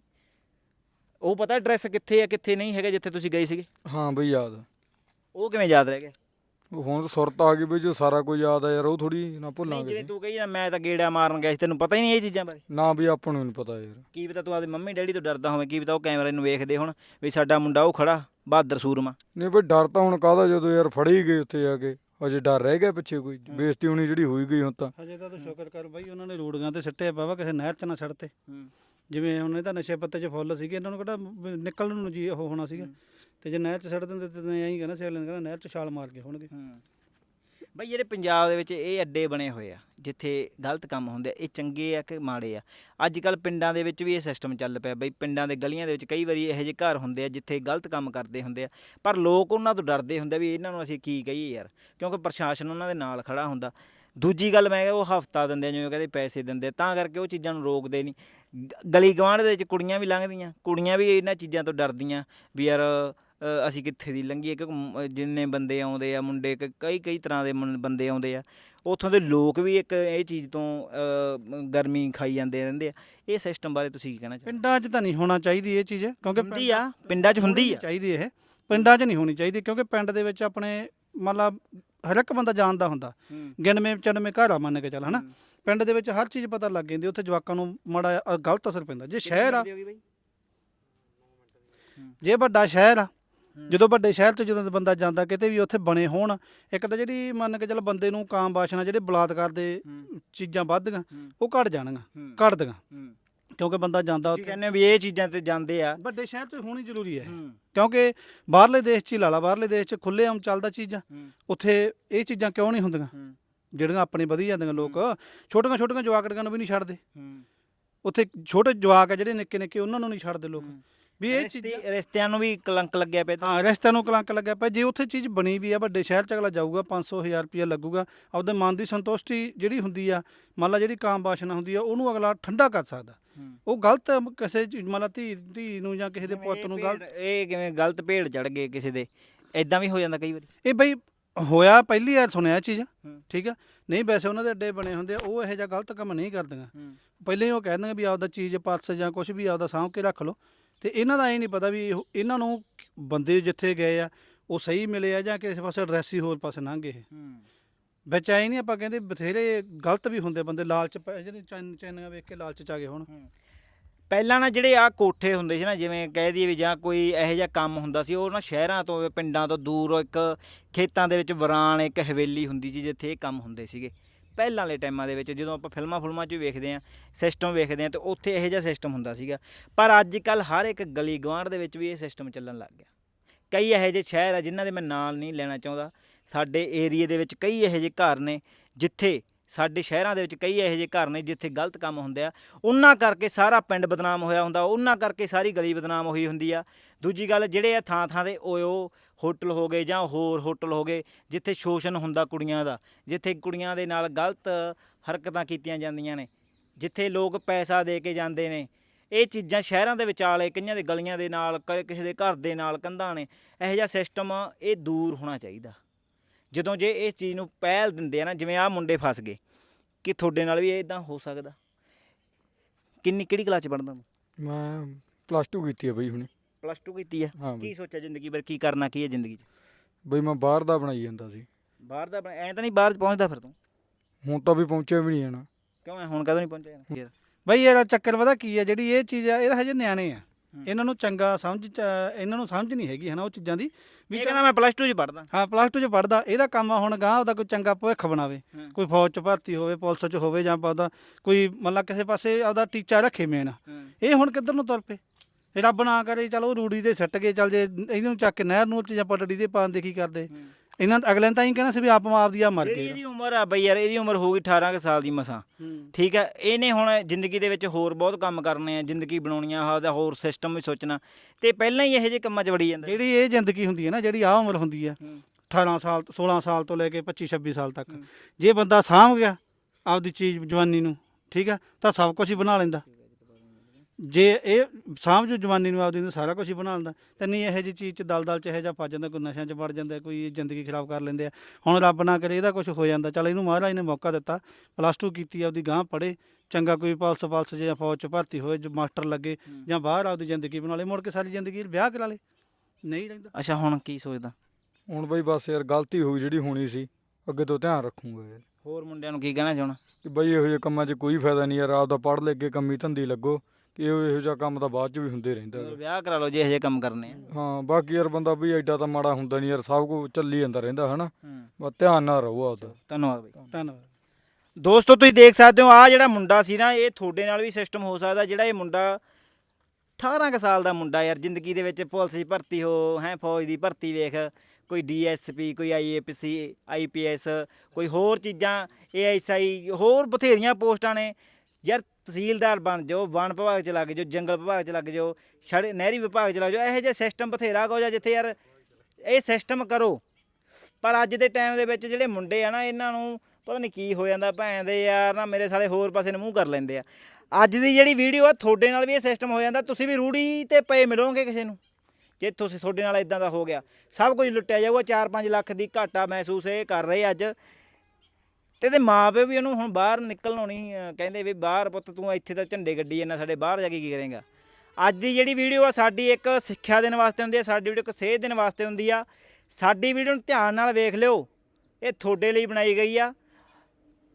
[SPEAKER 1] ਉਹ ਪਤਾ ਐਡਰੈਸ ਕਿੱਥੇ ਆ ਕਿੱਥੇ ਨਹੀਂ ਹੈਗਾ ਜਿੱਥੇ ਤੁਸੀਂ ਗਏ ਸੀਗੇ?
[SPEAKER 2] ਹਾਂ ਬਈ ਯਾਦ।
[SPEAKER 1] ਉਹ ਕਿਵੇਂ ਯਾਦ ਰਹਿ ਗਿਆ
[SPEAKER 2] ਹੁਣ ਤਾਂ ਸੁਰਤ ਆ ਗਈ ਬਈ ਜੋ ਸਾਰਾ ਕੁਝ ਯਾਦ ਆ ਯਾਰ ਉਹ ਥੋੜੀ ਨਾ
[SPEAKER 1] ਨਹੀਂ
[SPEAKER 2] ਭੁੱਲਾਂਗੇ
[SPEAKER 1] ਜਿਵੇਂ ਤੂੰ ਕਹੀ ਨਾ ਮੈਂ ਤਾਂ ਗੇੜਾ ਮਾਰਨ ਗਿਆ ਸੀ ਤੈਨੂੰ ਪਤਾ ਹੀ ਨਹੀਂ ਇਹ ਚੀਜ਼ਾਂ ਬਾਰੇ।
[SPEAKER 2] ਨਾ ਵੀ ਆਪਾਂ ਨੂੰ ਨਹੀਂ ਪਤਾ ਯਾਰ।
[SPEAKER 1] ਕੀ ਪਤਾ ਤੂੰ ਆਪਦੇ ਮੰਮੀ ਡੈਡੀ ਤੋਂ ਡਰਦਾ ਹੋਵੇਂ ਕੀ ਪਤਾ ਉਹ ਕੈਮਰੇ ਨੂੰ ਵੇਖਦੇ ਹੁਣ ਵੀ ਸਾਡਾ ਮੁੰਡਾ ਉਹ ਖੜਾ ਬਹਾਦਰ ਸੂਰਮਾ।
[SPEAKER 2] ਨਹੀਂ ਬਈ ਡਰ ਤਾਂ ਹੁਣ ਕਾਹਦਾ ਜਦੋਂ ਯਾਰ ਫੜੇ ਹੀ ਗਏ ਉੱਥੇ ਜਾ ਕੇ ਅਜੇ ਡਰ ਰਹਿ ਗਿਆ ਪਿੱਛੇ ਕੋਈ ਬੇਇੱਜ਼ਤੀ ਹੋਣੀ ਜਿਹੜੀ ਹੋਈ ਗਈ ਹੁਣ ਤਾਂ।
[SPEAKER 3] ਹਜੇ ਤਾਂ ਤੂੰ ਸ਼ੁਕਰ ਕਰ ਬਾਈ ਉਹਨਾਂ ਨੇ ਰੂੜੀਆਂ ਤੇ ਸਿੱਟੇ ਬਾਬਾ ਕਿਸੇ ਨਹਿਰ 'ਚ ਨਾ ਛੱਡਤੇ ਜਿਵੇਂ ਹੁਣ ਇਹ ਤਾਂ ਨਸ਼ੇ ਪੱਤੇ 'ਚ ਫੁੱਲ ਸੀਗੇ ਇਹਨਾਂ ਨੂੰ ਕਿਹੜਾ ਵੀ ਨਿਕਲਣ ਨੂੰ ਜੀ ਉਹ ਹੋਣਾ ਸੀਗਾ। ਤੇ ਜੇ ਨਹਿਰ 'ਚ ਛੱਡ ਦਿੰਦੇ ਤੇ ਐਂ ਹੀ ਕਹਿੰਦਾ ਸੇਲਨ ਕਹਿੰਦਾ ਨਹਿਰ 'ਚ ਛਾਲ ਮਾਰ ਕੇ ਹੋਣਗੇ
[SPEAKER 1] ਬਈ ਜਿਹੜੇ ਪੰਜਾਬ ਦੇ ਵਿੱਚ ਇਹ ਅੱਡੇ ਬਣੇ ਹੋਏ ਆ ਜਿੱਥੇ ਗਲਤ ਕੰਮ ਹੁੰਦੇ ਆ ਇਹ ਚੰਗੇ ਆ ਕਿ ਮਾੜੇ ਆ? ਅੱਜ ਕੱਲ ਪਿੰਡਾਂ ਦੇ ਵਿੱਚ ਵੀ ਇਹ ਸਿਸਟਮ ਚੱਲ ਪਿਆ ਬਈ ਪਿੰਡਾਂ ਦੇ ਗਲੀਆਂ ਦੇ ਵਿੱਚ ਕਈ ਵਾਰੀ ਇਹੋ ਜਿਹੇ ਘਰ ਹੁੰਦੇ ਆ ਜਿੱਥੇ ਗਲਤ ਕੰਮ ਕਰਦੇ ਹੁੰਦੇ ਆ। ਪਰ ਲੋਕ ਉਹਨਾਂ ਤੋਂ ਡਰਦੇ ਹੁੰਦੇ ਆ ਵੀ ਇਹਨਾਂ ਨੂੰ ਅਸੀਂ ਕੀ ਕਹੀਏ ਯਾਰ ਕਿਉਂਕਿ ਪ੍ਰਸ਼ਾਸਨ ਉਹਨਾਂ ਦੇ ਨਾਲ ਖੜਾ ਹੁੰਦਾ। ਦੂਜੀ ਗੱਲ ਮੈਂ ਕਿਹਾ ਉਹ ਹਫਤਾ ਦਿੰਦੇ ਆ ਜਿਵੇਂ ਕਹਿੰਦੇ ਪੈਸੇ ਦਿੰਦੇ ਆ, ਤਾਂ ਕਰਕੇ ਉਹ ਚੀਜ਼ਾਂ ਨੂੰ ਰੋਕਦੇ ਨਹੀਂ। ਗ- ਗਲੀ ਗਵਾਂਢ ਦੇ ਵਿੱਚ ਕੁੜੀਆਂ ਵੀ ਲੰਘਦੀਆਂ ਕੁੜੀਆਂ ਵੀ ਇਹਨਾਂ ਚੀਜ਼ਾਂ ਤੋਂ ਡਰਦੀਆਂ ਵੀ ਯਾਰ ਅ, ਅਸੀਂ ਕਿੱਥੇ ਦੀ ਲੰਘੀਏ? ਕਿਉਂਕਿ ਮ- ਜਿੰਨੇ ਬੰਦੇ ਆਉਂਦੇ ਆ ਮੁੰਡੇ ਕ- ਕਈ ਕਈ ਤਰ੍ਹਾਂ ਦੇ ਮੁੰ- ਬੰਦੇ ਆਉਂਦੇ ਆ। ਉੱਥੋਂ ਦੇ ਲੋਕ ਵੀ ਇੱਕ ਇਹ ਚੀਜ਼ ਤੋਂ ਅ, ਮ- ਗਰਮੀ ਖਾਈ ਜਾਂਦੇ ਰਹਿੰਦੇ ਆ। ਇਹ ਸਿਸਟਮ ਬਾਰੇ ਤੁਸੀਂ ਕੀ ਕਹਿਣਾ ਚਾਹੁੰਦੇ
[SPEAKER 3] ਪਿੰਡਾਂ 'ਚ ਤਾਂ ਨਹੀਂ ਹੋਣਾ ਚਾਹੀਦੀ ਇਹ ਚੀਜ਼ ਕਿਉਂਕਿ
[SPEAKER 1] ਹੁੰਦੀ ਆ ਪਿੰਡਾਂ 'ਚ ਹੁੰਦੀ ਆ।
[SPEAKER 3] ਚਾਹੀਦੀ ਇਹ। ਪਿੰਡਾਂ 'ਚ ਨਹੀਂ ਹੋਣੀ ਚਾਹੀਦੀ ਕਿਉਂਕਿ ਪਿੰਡ ਦੇ ਵਿੱਚ ਆਪਣੇ ਮਤਲਬ ਹਰ ਇੱਕ ਬੰਦਾ ਜਾਣਦਾ ਹੁੰਦਾ। ਗਿਣਵੇਂ ਚੜਵੇਂ ਘਰ ਆ ਮੰਨ ਕੇ ਚੱਲ ਹਨਾ? ਪਿੰਡ ਦੇ ਵਿੱਚ ਹਰ ਚੀਜ਼ ਪਤਾ ਲੱਗ ਜਾਂਦੀ ਉੱਥੇ ਜਵਾਕਾਂ ਨੂੰ ਮਾੜਾ ਅ, ਗਲਤ ਅਸਰ ਪੈਂਦਾ। ਜੇ ਸ਼ਹਿਰ ਆ ਜੇ ਵੱਡਾ ਸ਼ਹਿਰ ਆ ਜਦੋਂ ਵੱਡੇ ਸ਼ਹਿਰ 'ਚ ਜਦੋਂ ਬੰਦਾ ਜਾਂਦਾ ਕਿਤੇ ਵੀ ਉੱਥੇ ਬਣੇ ਹੋਣ ਇੱਕ ਤਾਂ ਜਿਹੜੀ ਮੰਨ ਕੇ ਚੱਲ ਬੰਦੇ ਨੂੰ ਕਾਮ ਬਾਸ਼ਨਾ ਜਿਹੜੇ ਬਲਾਤਕਾਰ ਦੇ ਚੀਜ਼ਾਂ ਵੱਧਦੀਆਂ ਉਹ ਘਟ ਜਾਣਗੀਆਂ ਘਟਦੀਆਂ। ਕਿਉਂਕਿ ਬੰਦਾ ਜਾਂਦਾ ਉੱਥੇ।
[SPEAKER 1] ਕਹਿੰਦੇ ਵੀ ਇਹ ਚੀਜ਼ਾਂ ਤੇ ਜਾਂਦੇ ਆ।
[SPEAKER 3] ਵੱਡੇ ਸ਼ਹਿਰ 'ਚ ਹੋਣੀ ਜ਼ਰੂਰੀ ਹੈ। ਕਿਉਂਕਿ ਬਾਹਰਲੇ ਦੇਸ਼ 'ਚ ਹੀ ਲਾ ਲਾ ਬਾਹਰਲੇ ਦੇਸ਼ 'ਚ ਖੁੱਲ੍ਹੇਆਮ ਚੱਲਦਾ ਚੀਜ਼ਾਂ। ਉੱਥੇ ਇਹ ਚੀਜ਼ਾਂ ਕਿਉਂ ਨਹੀਂ ਹੁੰਦੀਆਂ? ਜਿਹੜੀਆਂ ਆਪਣੇ ਵਧੀ ਜਾਂਦੀਆਂ ਲੋਕ ਛੋਟੀਆਂ ਛੋਟੀਆਂ ਜਵਾਕੜੀਆਂ ਨੂੰ ਵੀ ਨਹੀਂ ਛੱਡਦੇ। ਉੱਥੇ ਛੋਟੇ ਜਵਾਕ ਆ ਜਿਹੜੇ ਨਿੱਕੇ ਨਿੱਕੇ ਉਹਨਾਂ ਨੂੰ ਨਹੀਂ ਛੱਡਦੇ ਲੋਕ। ਵੀ ਇਹ ਚੀਜ਼ਾਂ
[SPEAKER 1] ਰਿਸ਼ਤੇ- ਰਿਸ਼ਤਿਆਂ ਨੂੰ ਵੀ ਕਲੰਕ ਲੱਗਿਆ ਪਿਆ ਤਾਂ
[SPEAKER 3] ਹਾਂ ਰਸਤੇ ਨੂੰ ਕਲੰਕ ਲੱਗਿਆ ਪਿਆ। ਜੇ ਉੱਥੇ ਚੀਜ਼ ਬਣੀ ਵੀ ਆ ਵੱਡੇ ਸ਼ਹਿਰ ਚ ਅਗਲਾ ਜਾਊਗਾ 500 1000 ਰੁਪਇਆ ਲੱਗੂਗਾ ਆਪਦੇ ਮਨ ਦੀ ਸੰਤੁਸ਼ਟੀ ਜਿਹੜੀ ਹੁੰਦੀ ਆ ਮੰਨ ਲਾ ਜਿਹੜੀ ਕਾਮ ਬਾਸ਼ਨਾ ਹੁੰਦੀ ਆ ਉਹਨੂੰ ਅਗਲਾ ਠੰਡਾ ਕਰ ਸਕਦਾ। ਉਹ ਗਲਤ ਕਿਸੇ ਚੀਜ਼ ਮੰਨ ਲਾ ਧੀ ਧੀ ਨੂੰ ਜਾਂ ਕਿਸੇ ਦੇ ਪੁੱਤ ਨੂੰ ਗਲਤ
[SPEAKER 1] ਭੇਡ- ਇਹ ਕਿਵੇਂ ਗਲਤ ਭੇੜ ਚੜ ਗਏ ਕਿਸੇ ਦੇ ਐਦਾਂ ਵੀ ਹੋ ਜਾਂਦਾ ਕਈ ਵਾਰੀ।
[SPEAKER 3] ਇਹ ਬਈ ਹੋਇਆ ਪਹਿਲੀ ਵਾਰ ਸੁਣਿਆ ਇਹ ਚੀਜ਼
[SPEAKER 1] ਹੂੰ।
[SPEAKER 3] ਠੀਕ ਆ? ਨਹੀਂ ਵੈਸੇ ਉਹਨਾਂ ਦੇ ਅੱਡੇ ਬਣੇ ਹੁੰਦੇ ਆ ਉਹ ਇਹੋ ਜਿਹਾ ਗਲਤ ਕੰਮ ਨਹੀਂ ਕਰਦੀਆਂ। ਪਹਿਲੇ ਹੀ ਉਹ ਕਹਿ ਦਿੰਦੇ ਵੀ ਆਪਦਾ ਚੀਜ਼ ਪਰਸ ਜਾਂ ਕੁਝ ਵੀ ਆਪਦਾ ਸਾਂਭ ਕੇ ਰੱਖ ਲਓ। ਤੇ ਇਹਨਾਂ ਦਾ ਇਹ ਨਹੀਂ ਪਤਾ ਵੀ ਇਹ- ਇਹਨਾਂ ਨੂੰ ਬੰਦੇ ਜਿੱਥੇ ਗਏ ਆ ਉਹ ਸਹੀ ਮਿਲੇ ਆ ਜਾਂ ਕਿਸੇ ਪਾਸੇ ਐਡਰੈਸ ਹੀ ਹੋਰ ਪਾਸੇ ਲੰਘ ਗਏ ਵਿੱਚ ਆਏ ਨਹੀਂ ਆਪਾਂ ਕਹਿੰਦੇ ਬਥੇਰੇ ਗਲਤ ਵੀ ਹੁੰਦੇ ਬੰਦੇ ਲਾਲਚ ਪੈ- ਜਿਹੜੇ ਚੈਨ ਚੈਨੀਆਂ ਵੇਖ ਕੇ ਲਾਲਚ ਚ ਆ ਗਏ ਹੁਣ।
[SPEAKER 1] ਪਹਿਲਾਂ ਨਾ ਜਿਹੜੇ ਆ ਕੋਠੇ ਹੁੰਦੇ ਸੀ ਨਾ ਜਿਵੇਂ ਕਹਿ ਦਈਏ ਵੀ ਜਾਂ ਕੋਈ ਇਹੋ ਜਿਹਾ ਕੰਮ ਹੁੰਦਾ ਸੀ ਉਹ ਨਾ ਸ਼ਹਿਰਾਂ ਤੋਂ ਪਿੰਡਾਂ ਤੋਂ ਦੂਰ ਇੱਕ ਖੇਤਾਂ ਦੇ ਵਿੱਚ ਵਰਾਨ ਇੱਕ ਹਵੇਲੀ ਹੁੰਦੀ ਸੀ ਜਿੱਥੇ ਇਹ ਕੰਮ ਹੁੰਦੇ ਸੀਗੇ। ਪਹਿਲਾਂ ਵਾਲੇ ਟਾਈਮਾਂ ਦੇ ਵਿੱਚ ਜਦੋਂ ਆਪਾਂ ਫਿਲਮਾਂ ਫੁਲਮਾਂ 'ਚ ਵੀ ਵੇਖਦੇ ਆ ਸਿਸਟਮ ਵੇਖਦੇ ਆ ਤੇ ਉੱਥੇ ਇਹੋ ਜਿਹਾ ਸਿਸਟਮ ਹੁੰਦਾ ਸੀਗਾ। ਪਰ ਅੱਜ ਕੱਲ ਹਰ ਇੱਕ ਗਲੀ ਗਵਾਂਢ ਦੇ ਵਿੱਚ ਵੀ ਇਹ ਸਿਸਟਮ ਚੱਲਣ ਲੱਗ ਗਿਆ। ਕਈ ਇਹੋ ਜਿਹੇ ਸ਼ਹਿਰ ਆ ਜਿਨ੍ਹਾਂ ਦੇ ਮੈਂ ਨਾਂ ਨਹੀਂ ਲੈਣਾ ਚਾਹੁੰਦਾ। ਸਾਡੇ ਏਰੀਏ ਦੇ ਵਿੱਚ ਕਈ ਇਹੋ ਜਿਹੇ ਘਰ ਨੇ, ਜਿੱਥੇ ਸਾਡੇ ਸ਼ਹਿਰਾਂ ਦੇ ਵਿੱਚ ਕਈ ਇਹੋ ਜਿਹੇ ਘਰ ਨੇ, ਜਿੱਥੇ ਗਲਤ ਕੰਮ ਹੁੰਦੇ ਆ। ਉਹਨਾਂ ਕਰਕੇ ਸਾਰਾ ਪਿੰਡ ਬਦਨਾਮ ਹੋਇਆ ਹੁੰਦਾ, ਉਹਨਾਂ ਕਰਕੇ ਸਾਰੀ ਗਲੀ ਬਦਨਾਮ ਹੋਈ ਹੁੰਦੀ ਆ। ਦੂਜੀ ਗੱਲ, ਜਿਹੜੇ ਆ ਥਾਂ ਥਾਂ ਦੇ ਓਯੋ ਹੋਟਲ ਹੋ ਗਏ ਜਾਂ ਹੋਰ ਹੋਟਲ ਹੋ ਗਏ, ਜਿੱਥੇ ਸ਼ੋਸ਼ਣ ਹੁੰਦਾ ਕੁੜੀਆਂ ਦਾ, ਜਿੱਥੇ ਕੁੜੀਆਂ ਦੇ ਨਾਲ ਗਲਤ ਹਰਕਤਾਂ ਕੀਤੀਆਂ ਜਾਂਦੀਆਂ ਨੇ, ਜਿੱਥੇ ਲੋਕ ਪੈਸਾ ਦੇ ਕੇ ਜਾਂਦੇ ਨੇ। ਇਹ ਚੀਜ਼ਾਂ ਸ਼ਹਿਰਾਂ ਦੇ ਵਿਚਾਲੇ, ਕਈਆਂ ਦੇ ਗਲੀਆਂ ਦੇ ਨਾਲ, ਕ- ਕਿਸੇ ਦੇ ਘਰ ਦੇ ਨਾਲ ਕੰਧਾਂ ਨੇ, ਇਹੋ ਜਿਹਾ ਸਿਸਟਮ ਇਹ ਦੂਰ ਹੋਣਾ ਚਾਹੀਦਾ। ਜਦੋਂ ਜੇ ਇਸ ਚੀਜ਼ ਨੂੰ ਪਹਿਲ ਦਿੰਦੇ ਆ ਨਾ, ਜਿਵੇਂ ਆਹ ਮੁੰਡੇ ਫਸ ਗਏ, ਕਿ ਤੁਹਾਡੇ ਨਾਲ ਵੀ ਇਦਾਂ ਹੋ ਸਕਦਾ? ਕਿੰਨੀ, ਕਿਹੜੀ ਕਲਾਸ ਚ ਪੜਦਾ
[SPEAKER 2] ਮੈਂ ਪਲੱਸ 2 ਕੀਤੀ ਹੈ ਬਈ ਹੁਣੇ।
[SPEAKER 1] ਪਲੱਸ 2 ਕੀਤੀ ਆ।
[SPEAKER 2] ਹਾਂ
[SPEAKER 1] ਕੀ
[SPEAKER 2] ਬਈ।
[SPEAKER 1] ਸੋਚਿਆ ਜ਼ਿੰਦਗੀ ਬਾਰੇ? ਕੀ ਕਰਨਾ ਕੀ ਹੈ ਜ਼ਿੰਦਗੀ 'ਚ?
[SPEAKER 2] ਬਈ ਮੈਂ ਬਾਹਰ ਦਾ ਬਣਾਈ ਜਾਂਦਾ ਸੀ।
[SPEAKER 1] ਬਾਹਰ ਦਾ ਐ ਤਾਂ ਨਹੀਂ ਬਾਹਰ ਪਹੁੰਚਦਾ ਫਿਰ ਤੂੰ?
[SPEAKER 2] ਹੁਣ ਤਾਂ ਵੀ ਪਹੁੰਚਿਆ ਵੀ ਨਹੀਂ ਜਾਣਾ।
[SPEAKER 1] ਕਿਉਂ ਐ? ਹੁਣ ਕਦੋਂ ਨਹੀਂ ਪਹੁੰਚਿਆ ਯਾਰ
[SPEAKER 3] ਬਈ ਇਹਦਾ ਚੱਕਰ ਪਤਾ ਕੀ ਆ ਜਿਹੜੀ ਇਹ ਚੀਜ਼ ਆ ਇਹ ਹਜੇ ਨਿਆਣੇ ਆ। ਇਹਨਾਂ ਨੂੰ ਚੰਗਾ ਸਮਝ ਚ ਇਹਨਾਂ ਨੂੰ ਸਮਝ ਨਹੀਂ ਹੈਗੀ ਹਨਾ ਉਹ ਚੀਜ਼ਾਂ ਦੀ। ਵੀ
[SPEAKER 1] ਇਹ ਕਹਿੰਦਾ ਮੈਂ ਪਲੱਸ 2 ਚ ਪੜਦਾ
[SPEAKER 3] ਹਾਂ ਪਲੱਸ 2 ਚ ਪੜਦਾ ਇਹਦਾ ਕੰਮ ਆ ਹੁਣ ਗਾਂ ਉਹਦਾ ਕੋਈ ਚੰਗਾ ਭਵਿੱਖ ਬਣਾਵੇ।
[SPEAKER 1] ਹੂੰ।
[SPEAKER 3] ਕੋਈ ਫੌਜ ਚ ਭਰਤੀ ਹੋਵੇ ਪੁਲਿਸ ਚ ਹੋਵੇ ਜਾਂ ਉਹਦਾ ਕੋਈ ਮਤਲਬ ਕਿਸੇ ਪਾਸੇ ਆਪਦਾ ਟੀਚਾ ਰੱਖੇ ਮੇਨ ਇਹ ਹੁਣ ਕਿੱਧਰ ਨੂੰ ਤੁਰ ਪਏ? ਰੱਬ ਨਾ ਕਰੇ ਚਲ ਉਹ ਰੂੜੀ ਦੇ ਸੱਟ ਕੇ ਚੱਲ ਜੇ ਇਹਨੂੰ ਚੱਕ ਕੇ ਨਹਿਰ ਨੂੰ ਚ ਜਾਂ ਪਟੜੀ ਦੇ ਪਾਣ ਦੇ ਕੀ ਕਰਦੇ ਇਹਨਾਂ ਅਗਲੇ ਤਾਂ ਹੀ ਕਹਿਣਾ ਸੀ ਵੀ ਆਪ ਆਪ ਦੀ ਆ ਮਰ ਗਏ
[SPEAKER 1] ਇਹਦੀ ਉਮਰ ਆ ਬਈ ਯਾਰ ਇਹਦੀ ਉਮਰ ਹੋਊਗੀ 18 ਕੁ ਸਾਲ ਦੀ ਮਸਾਂ। ਠੀਕ ਹੈ ਇਹਨੇ ਹੁਣ ਜ਼ਿੰਦਗੀ ਦੇ ਵਿੱਚ ਹੋਰ ਬਹੁਤ ਕੰਮ ਕਰਨੇ ਆ ਜ਼ਿੰਦਗੀ ਬਣਾਉਣੀਆਂ ਆਪਦਾ ਹੋਰ ਸਿਸਟਮ ਵੀ ਸੋਚਣਾ। ਤੇ ਪਹਿਲਾਂ ਹੀ ਇਹੋ ਜਿਹੇ ਕੰਮਾਂ 'ਚ ਵੜੀ ਜਾਂਦਾ।
[SPEAKER 3] ਜਿਹੜੀ ਇਹ ਜ਼ਿੰਦਗੀ ਹੁੰਦੀ ਹੈ ਨਾ ਜਿਹੜੀ ਆ ਉਮਰ ਹੁੰਦੀ ਆ
[SPEAKER 1] ਹੂੰ।
[SPEAKER 3] 18 ਸਾਲ 16 ਸਾਲ ਤੋਂ ਲੈ ਕੇ 25 26 ਸਾਲ ਤੱਕ। ਜੇ ਬੰਦਾ ਸਾਂਭ ਗਿਆ ਆਪਦੀ ਚੀਜ਼ ਜਵਾਨੀ ਨੂੰ ਠੀਕ ਆ ਤਾਂ ਸਭ ਕੁਝ ਹੀ ਬਣਾ ਲੈਂਦਾ। ਜੇ ਇਹ ਸਾਂਭ ਜੋ ਜਵਾਨੀ ਨੂੰ ਆਪਦੀ ਨੂੰ ਸਾਰਾ ਕੁਝ ਹੀ ਬਣਾ ਲੈਂਦਾ ਤੇ ਨਹੀਂ ਇਹੋ ਜਿਹੀ ਚੀਜ਼ ਚ ਦਲਦਲ ਚ ਇਹੋ ਜਿਹਾ ਫਸ ਜਾਂਦਾ ਕੋਈ ਨਸ਼ਿਆਂ ਚ ਵੜ ਜਾਂਦਾ ਕੋਈ ਜ਼ਿੰਦਗੀ ਖਰਾਬ ਕਰ ਲੈਂਦੇ ਆ। ਹੁਣ ਰੱਬ ਨਾ ਕਰੇ ਇਹਦਾ ਕੁਝ ਹੋ ਜਾਂਦਾ। ਚਲ ਇਹਨੂੰ ਮਹਾਰਾਜ ਨੇ ਮੌਕਾ ਦਿੱਤਾ ਪਲੱਸ 2 ਕੀਤੀ ਆਪਦੀ ਗਾਂ ਪੜੇ ਚੰਗਾ ਕੋਈ ਪੁਲਿਸ ਪੁਲਿਸ ਜਾਂ ਫੌਜ ਚ ਭਰਤੀ ਹੋਏ ਜੋ ਮਾਸਟਰ ਲੱਗੇ ਜਾਂ ਬਾਹਰ ਆਪਦੀ ਜ਼ਿੰਦਗੀ ਬਣਾ ਲੇ ਮੁੜ ਕੇ ਸਾਰੀ ਜ਼ਿੰਦਗੀ ਵਿਆਹ ਕਰਾ ਲੇ ਨਹੀਂ ਰਹਿੰਦਾ।
[SPEAKER 1] ਅੱਛਾ ਹੁਣ ਕੀ ਸੋਚਦਾ?
[SPEAKER 2] ਹੁਣ ਬਈ ਬਸ ਯਾਰ ਗਲਤੀ ਹੋਈ ਜਿਹੜੀ ਹੋਣੀ ਸੀ ਅੱਗੇ ਤੋਂ ਧਿਆਨ ਰੱਖੂੰਗਾ ਯਾਰ।
[SPEAKER 1] ਹੋਰ ਮੁੰਡਿਆਂ ਨੂੰ ਕੀ ਕਹਿਣਾ ਚਾਹਣਾ?
[SPEAKER 2] ਕਿ ਬਈ ਇਹੋ ਜਿਹੇ ਕੰਮਾਂ 'ਚ ਕੋਈ ਫਾਇਦਾ ਨਹੀਂ ਯਾਰ ਆਪਦਾ ਪੜ੍ਹ ਲੈ ਕੇ ਕੰਮੀ ਧੰਦੀ ਲੱਗੋ। ਕਿ ਇਹੋ ਇਹੋ ਜਿਹਾ ਕੰਮ ਤਾਂ ਬਾਅਦ 'ਚ ਵੀ ਹੁੰਦੇ ਰਹਿੰਦਾ ਗਾ।
[SPEAKER 1] ਵਿਆਹ ਕਰਾ ਲਓ ਜੇ ਇਹੋ ਜਿਹੇ ਕੰਮ ਕਰਨੇ ਆ।
[SPEAKER 2] ਹਾਂ ਬਾਕੀ ਯਾਰ ਬੰਦਾ ਵੀ ਐਡਾ ਤਾਂ ਮਾੜਾ ਹੁੰਦਾ ਨਹੀਂ ਯਾਰ ਸਭ ਕੁਝ ਚੱਲੀ ਜਾਂਦਾ ਰਹਿੰਦਾ ਹਨਾ?
[SPEAKER 1] ਹੂੰ।
[SPEAKER 2] ਬਸ ਧਿਆਨ ਨਾਲ ਰਹੋ ਆਪਦਾ
[SPEAKER 1] ਧੰਨਵਾਦ ਬਈ।
[SPEAKER 3] ਧੰਨਵਾਦ।
[SPEAKER 1] ਦੋਸਤੋ ਤੁਸੀਂ ਦੇਖ ਸਕਦੇ ਹੋ ਆ ਜਿਹੜਾ ਮੁੰਡਾ ਸੀ ਨਾ ਇਹ ਤੁਹਾਡੇ ਨਾਲ ਵੀ ਸਿਸਟਮ ਹੋ ਸਕਦਾ ਜਿਹੜਾ ਇਹ ਮੁੰਡਾ 18 ਕੁ ਸਾਲ ਦਾ ਮੁੰਡਾ ਯਾਰ ਜ਼ਿੰਦਗੀ ਦੇ ਵਿੱਚ ਪੁਲਿਸ ਦੀ ਭਰਤੀ ਹੋ ਹੈ ਫੌਜ ਦੀ ਭਰਤੀ ਵੇਖ ਕੋਈ ਡੀਐਸਪੀ ਕੋਈ ਆਈਏਪੀਸੀ ਆਈਪੀਐਸ ਕੋਈ ਹੋਰ ਚੀਜ਼ਾਂ ਏਐਸਆਈ ਹੋਰ ਬਥੇਰੀਆਂ ਪੋਸਟਾਂ ਨੇ। ਯਾਰ ਤਹਿਸੀਲਦਾਰ ਬਣ ਜਾਓ, ਵਣ ਵਿਭਾਗ ਚ ਲੱਗ ਜਾਓ, ਜੰਗਲ ਵਿਭਾਗ ਚ ਲੱਗ ਜਾਓ, ਛੜੇ, ਨਹਿਰੀ ਵਿਭਾਗ ਚ ਲੱਗ ਜਾਓ, ਇਹੋ ਜਿਹਾ ਸਿਸਟਮ ਬਥੇਰਾ ਕੋ ਜਾ ਜਿੱਥੇ ਯਾਰ ਇਹ ਸਿਸਟਮ ਕਰੋ। ਪਰ ਅੱਜ ਦੇ ਟਾਈਮ ਦੇ ਵਿੱਚ ਜਿਹੜੇ ਮੁੰਡੇ ਆ ਨਾ, ਇਹਨਾਂ ਨੂੰ ਪਤਾ ਨਹੀਂ ਕੀ ਹੋ ਜਾਂਦਾ, ਭੈਣ ਦੇ ਯਾਰ ਨਾ ਮੇਰੇ ਸਾਲੇ ਹੋਰ ਪਾਸੇ ਨੂੰ ਮੂੰਹ ਕਰ ਲੈਂਦੇ ਆ। ਅੱਜ ਦੀ ਜਿਹੜੀ ਵੀਡੀਓ ਆ, ਤੁਹਾਡੇ ਨਾਲ ਵੀ ਇਹ ਸਿਸਟਮ ਹੋ ਜਾਂਦਾ, ਤੁਸੀਂ ਵੀ ਰੂੜੀ ਤੇ ਪਏ ਮਿਲੋਗੇ ਕਿਸੇ ਨੂੰ, ਜੇ ਤੁਸੀਂ ਤੁਹਾਡੇ ਨਾਲ ਇਦਾਂ ਦਾ ਹੋ ਗਿਆ। ਸਭ ਕੁਝ ਲੁੱਟਿਆ ਜਾਊਗਾ 4-5 ਲੱਖ ਦੀ ਘਾਟਾ ਮਹਿਸੂਸ ਇਹ ਕਰ ਰਹੇ ਅੱਜ। ਤੇ ਇਹਦੇ ਮਾਪੇ ਵੀ ਉਹਨੂੰ ਹੁਣ ਬਾਹਰ ਨਿਕਲਣੋਂ ਨਹੀਂ ਕਹਿੰਦੇ ਵੀ ਬਾਹਰ ਪੁੱਤ ਤੂੰ ਇੱਥੇ ਤਾਂ ਝੰਡੇ ਗੱਡੀ ਜਾਂਦਾ, ਸਾਡੇ ਬਾਹਰ ਜਾ ਕੇ ਕੀ ਕਰੇਗਾ। ਅੱਜ ਦੀ ਜਿਹੜੀ ਵੀਡੀਓ ਆ, ਸਾਡੀ ਇੱਕ ਸਿੱਖਿਆ ਦੇਣ ਵਾਸਤੇ ਹੁੰਦੀ ਆ, ਸਾਡੀ ਵੀਡੀਓ ਇੱਕ ਸੇਧ ਦੇਣ ਵਾਸਤੇ ਹੁੰਦੀ ਆ। ਸਾਡੀ ਵੀਡੀਓ ਨੂੰ ਧਿਆਨ ਨਾਲ ਵੇਖ ਲਿਓ, ਇਹ ਤੁਹਾਡੇ ਲਈ ਬਣਾਈ ਗਈ ਆ।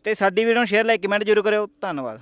[SPEAKER 1] ਤੇ ਸਾਡੀ ਵੀਡੀਓ ਨੂੰ ਸ਼ੇਅਰ ਲਾਈਕ ਕਮੈਂਟ ਜ਼ਰੂਰ ਕਰਿਓ। ਧੰਨਵਾਦ।